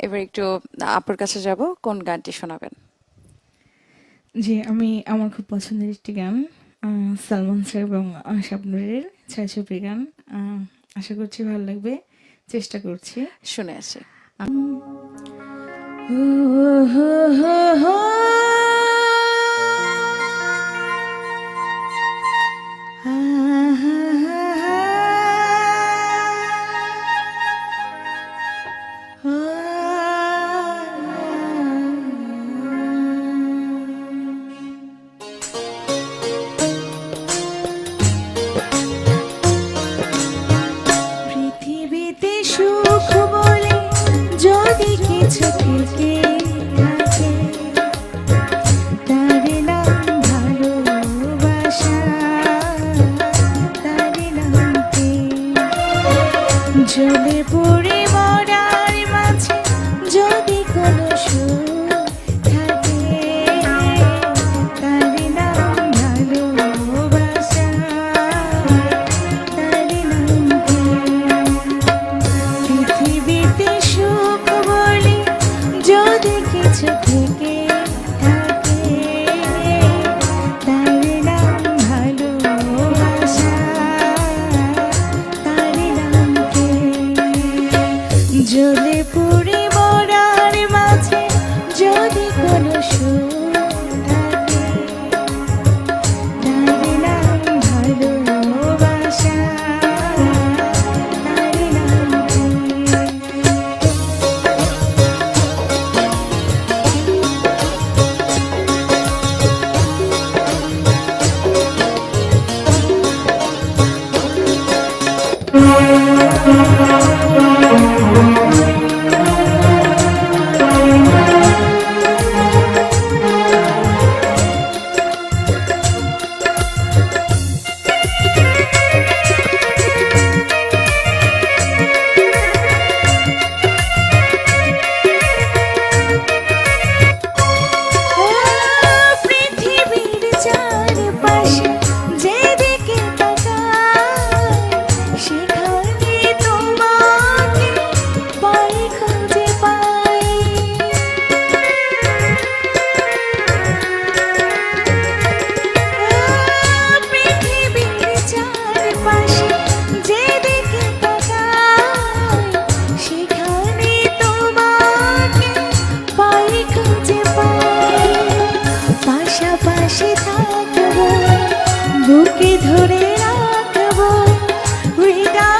এবার একটু আপুর কাছে যাব কোন গানটি শোনাবেন জি আমি আমার খুব পছন্দের একটি গান সালমান স্যার এবং শাবনুরের ছায়াছবি গান আশা করছি ভালো লাগবে চেষ্টা করছি শুনে আসি প্রেমে পুরে মরা সুর হৃদয়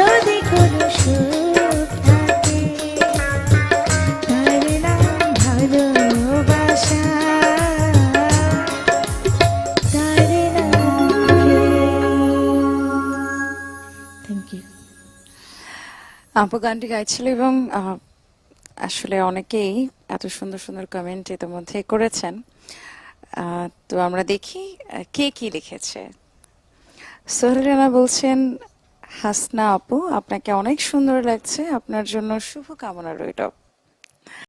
যদি আপু গানটি গাইছিল এবং আসলে অনেকেই এত সুন্দর সুন্দর কমেন্ট ইতিমধ্যে করেছেন। তো আমরা দেখি কে কি লিখেছে। সোহেল রানা বলছেন হাসনা আপু আপনাকে অনেক সুন্দর লাগছে। আপনার জন্য শুভ কামনা রইল।